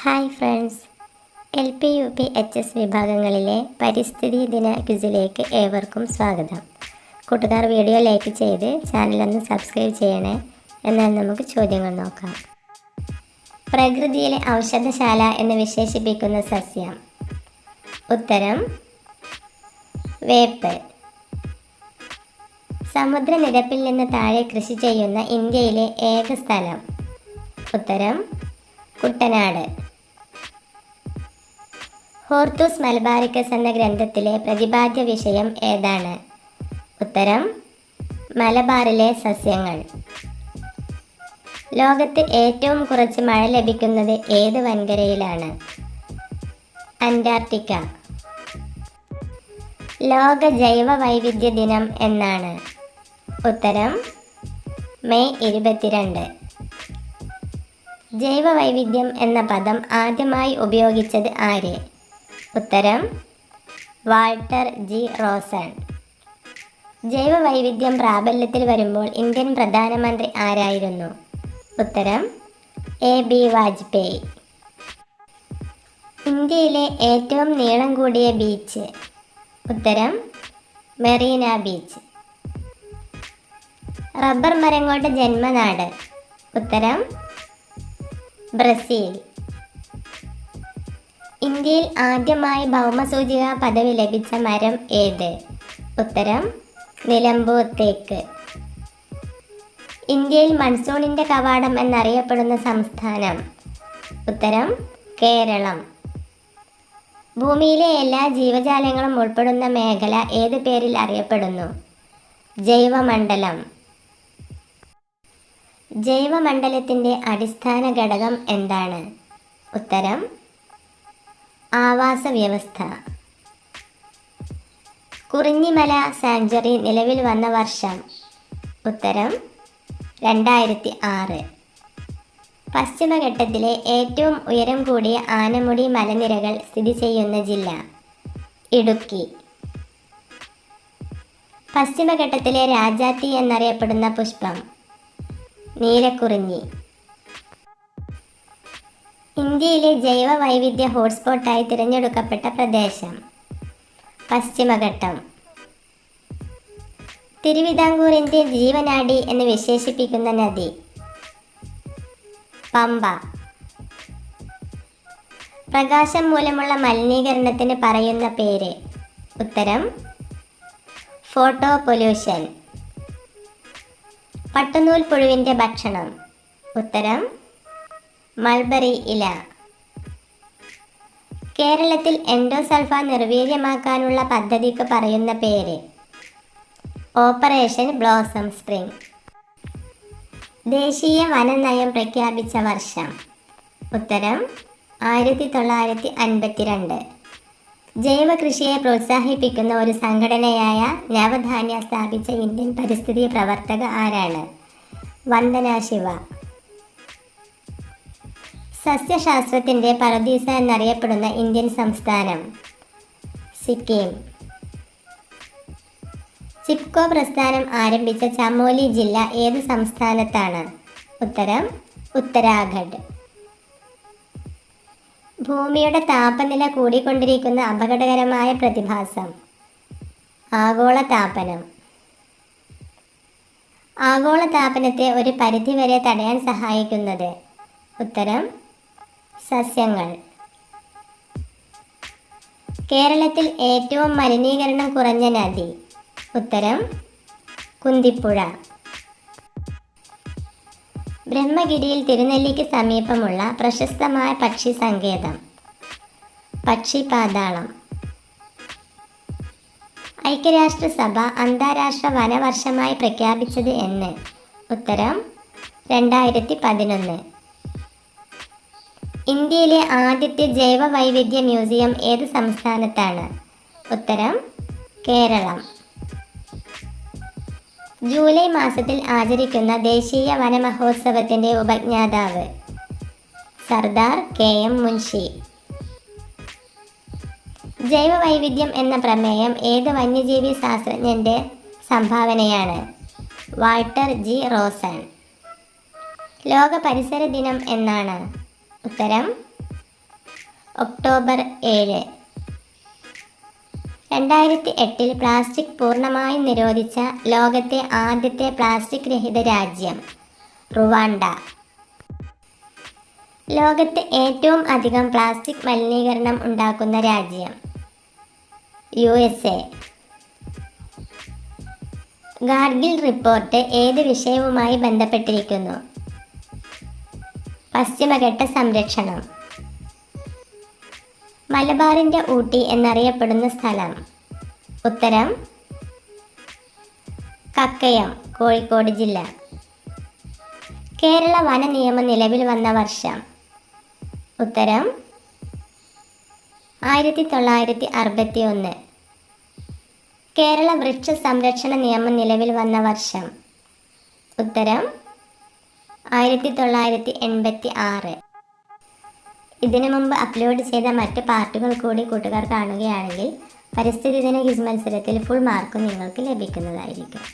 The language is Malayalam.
Hi friends. L P U P H S വിഭാഗങ്ങളിലെ പരിസ്ഥിതി ദിന ക്വിസിലേക്ക് ഏവർക്കും സ്വാഗതം. കൂട്ടുകാർ വീഡിയോ ലൈക്ക് ചെയ്ത് ചാനലൊന്ന് സബ്സ്ക്രൈബ് ചെയ്യണേ. എന്നാൽ നമുക്ക് ചോദ്യങ്ങൾ നോക്കാം. പ്രകൃതിയിലെ ഔഷധശാല എന്ന് വിശേഷിപ്പിക്കുന്ന സസ്യം. ഉത്തരം വേപ്പ്. സമുദ്രനിരപ്പിൽ നിന്ന് താഴെ കൃഷി ചെയ്യുന്ന ഇന്ത്യയിലെ ഏക സ്ഥലം. ഉത്തരം കുട്ടനാട്. ഹോർത്തൂസ് മലബാറിക്കസ് എന്ന ഗ്രന്ഥത്തിലെ പ്രതിപാദ്യ വിഷയം ഏതാണ്? ഉത്തരം മലബാറിലെ സസ്യങ്ങൾ. ലോകത്ത് ഏറ്റവും കുറച്ച് മഴ ലഭിക്കുന്നത് ഏത് വൻകരയിലാണ്? അന്റാർട്ടിക്ക. ലോക ജൈവ വൈവിധ്യ ദിനം എന്നാണ്. ഉത്തരം മെയ് ഇരുപത്തിരണ്ട്. ജൈവ വൈവിധ്യം എന്ന പദം ആദ്യമായി ഉപയോഗിച്ചത് ആര്? ഉത്തരം വാൾട്ടർ ജി റോസൺ. ജൈവ വൈവിധ്യം പ്രാബല്യത്തിൽ വരുമ്പോൾ ഇന്ത്യൻ പ്രധാനമന്ത്രി ആരായിരുന്നു? ഉത്തരം എ ബി വാജ്പേയി. ഇന്ത്യയിലെ ഏറ്റവും നീളം കൂടിയ ബീച്ച് ഉത്തരം മെറീന ബീച്ച് റബ്ബർ മരങ്ങളുടെ ജന്മനാട്. ഉത്തരം ബ്രസീൽ. ഇന്ത്യയിൽ ആദ്യമായി ഭൗമസൂചിക പദവി ലഭിച്ച മരം ഏത്? ഉത്തരം നിലമ്പൂർ തേക്ക് ഇന്ത്യയിൽ മൺസൂണിന്റെ കവാടം എന്നറിയപ്പെടുന്ന സംസ്ഥാനം? ഉത്തരം കേരളം. ഭൂമിയിലെ എല്ലാ ജീവജാലങ്ങളും ഉൾപ്പെടുന്ന മേഖല ഏത് പേരിൽ അറിയപ്പെടുന്നു? ജൈവമണ്ഡലം. ജൈവമണ്ഡലത്തിന്റെ അടിസ്ഥാന ഘടകം എന്താണ്? ഉത്തരം ആവാസ വ്യവസ്ഥ കുറിഞ്ഞിമല സാങ്ച്വറി നിലവിൽ വന്ന വർഷം. ഉത്തരം രണ്ടായിരത്തി ആറ് പശ്ചിമഘട്ടത്തിലെ ഏറ്റവും ഉയരം കൂടിയ ആനമുടി മലനിരകൾ സ്ഥിതി ചെയ്യുന്ന ജില്ല ഇടുക്കി. പശ്ചിമഘട്ടത്തിലെ രാജാത്തി എന്നറിയപ്പെടുന്ന പുഷ്പം നീലക്കുറിഞ്ഞി. ഇന്ത്യയിലെ ജൈവ വൈവിധ്യ ഹോട്ട്സ്പോട്ടായി തിരഞ്ഞെടുക്കപ്പെട്ട പ്രദേശം. പശ്ചിമഘട്ടം. തിരുവിതാംകൂറിന്റെ ജീവനാടി എന്ന് വിശേഷിപ്പിക്കുന്ന നദി. പമ്പ. പ്രകാശം മൂലമുള്ള മലിനീകരണത്തിന് പറയുന്ന പേര്. ഉത്തരം ഫോട്ടോ പൊല്യൂഷൻ. പട്ടുനൂൽ പുഴുവിന്റെ ഭക്ഷണം. ഉത്തരം മൾബറി ഇല. കേരളത്തിൽ എൻഡോസൾഫ നിർവീര്യമാക്കാനുള്ള പദ്ധതിക്ക് പറയുന്ന പേര്. Operation blossom spring. ദേശീയ വനനയം പ്രഖ്യാപിച്ച വർഷം. ഉത്തരം ആയിരത്തി തൊള്ളായിരത്തി അൻപത്തിരണ്ട് ജൈവ കൃഷിയെ പ്രോത്സാഹിപ്പിക്കുന്ന ഒരു സംഘടനയായ നവധാന്യ സ്ഥാപിച്ച ഇന്ത്യൻ പരിസ്ഥിതി പ്രവർത്തക ആരാണ്? വന്ദന ശിവ. സസ്യശാസ്ത്രത്തിന്റെ പരദീസ എന്നറിയപ്പെടുന്ന ഇന്ത്യൻ സംസ്ഥാനം സിക്കിം. ചിപ്കോ പ്രസ്ഥാനം ആരംഭിച്ച ചമോലി ജില്ല ഏത് സംസ്ഥാനത്താണ്? ഉത്തരം ഉത്തരാഖണ്ഡ്. ഭൂമിയുടെ താപനില കൂടിക്കൊണ്ടിരിക്കുന്ന അപകടകരമായ പ്രതിഭാസം. ആഗോള താപനം ആഗോള താപനത്തെ ഒരു പരിധിവരെ തടയാൻ സഹായിക്കുന്നത് ഉത്തരം സസ്യങ്ങൾ. കേരളത്തിൽ ഏറ്റവും മലിനീകരണം കുറഞ്ഞ നദി. ഉത്തരം കുന്തിപ്പുഴ. ബ്രഹ്മഗിരിയിൽ തിരുനെല്ലിക്ക് സമീപമുള്ള പ്രശസ്തമായ പക്ഷി സങ്കേതം. പക്ഷി പാതാളം. ഐക്യരാഷ്ട്രസഭ അന്താരാഷ്ട്ര വനവർഷമായി പ്രഖ്യാപിച്ചത് എന്ന്. ഉത്തരം രണ്ടായിരത്തി പതിനൊന്ന് ഇന്ത്യയിലെ ആദ്യത്തെ ജൈവ വൈവിധ്യ മ്യൂസിയം ഏത് സംസ്ഥാനത്താണ്? ഉത്തരം കേരളം. ജൂലൈ മാസത്തിൽ ആചരിക്കുന്ന ദേശീയ വനമഹോത്സവത്തിന്റെ ഉപജ്ഞാതാവ് സർദാർ കെ എം മുൻഷി. ജൈവ വൈവിധ്യം എന്ന പ്രമേയം ഏത് വന്യജീവി ശാസ്ത്രജ്ഞന്റെ സംഭാവനയാണ്? Walter G Rosen. ലോക പരിസര ദിനം എന്നാണ്. ഉത്തരം ഒക്ടോബർ ഏഴ്. രണ്ടായിരത്തി എട്ടിൽ പ്ലാസ്റ്റിക് പൂർണമായും നിരോധിച്ച ലോകത്തെ ആദ്യത്തെ പ്ലാസ്റ്റിക് രഹിത രാജ്യം റുവാണ്ട. ലോകത്ത് ഏറ്റവും അധികം പ്ലാസ്റ്റിക് മലിനീകരണം ഉണ്ടാക്കുന്ന രാജ്യം U S A Gadgil report ഏത് വിഷയവുമായി ബന്ധപ്പെട്ടിരിക്കുന്നു? പശ്ചിമഘട്ട സംരക്ഷണം. മലബാറിന്റെ ഊട്ടി എന്നറിയപ്പെടുന്ന സ്ഥലം. ഉത്തരം കക്കയം കോഴിക്കോട് ജില്ല. കേരള വന നിയമം നിലവിൽ വന്ന വർഷം. ഉത്തരം ആയിരത്തി തൊള്ളായിരത്തി അറുപത്തി ഒന്ന് കേരള വൃക്ഷ സംരക്ഷണ നിയമം നിലവിൽ വന്ന വർഷം. ഉത്തരം ആയിരത്തി തൊള്ളായിരത്തി എൺപത്തി ആറ് ഇതിനു മുമ്പ് അപ്ലോഡ് ചെയ്ത മറ്റ് പാർട്ടുകൾ കൂടി കൂട്ടുകാർ കാണുകയാണെങ്കിൽ പരിസ്ഥിതി ദിന ക്വിസ് മത്സരത്തിൽ ഫുൾ മാർക്കും നിങ്ങൾക്ക് ലഭിക്കുന്നതായിരിക്കും.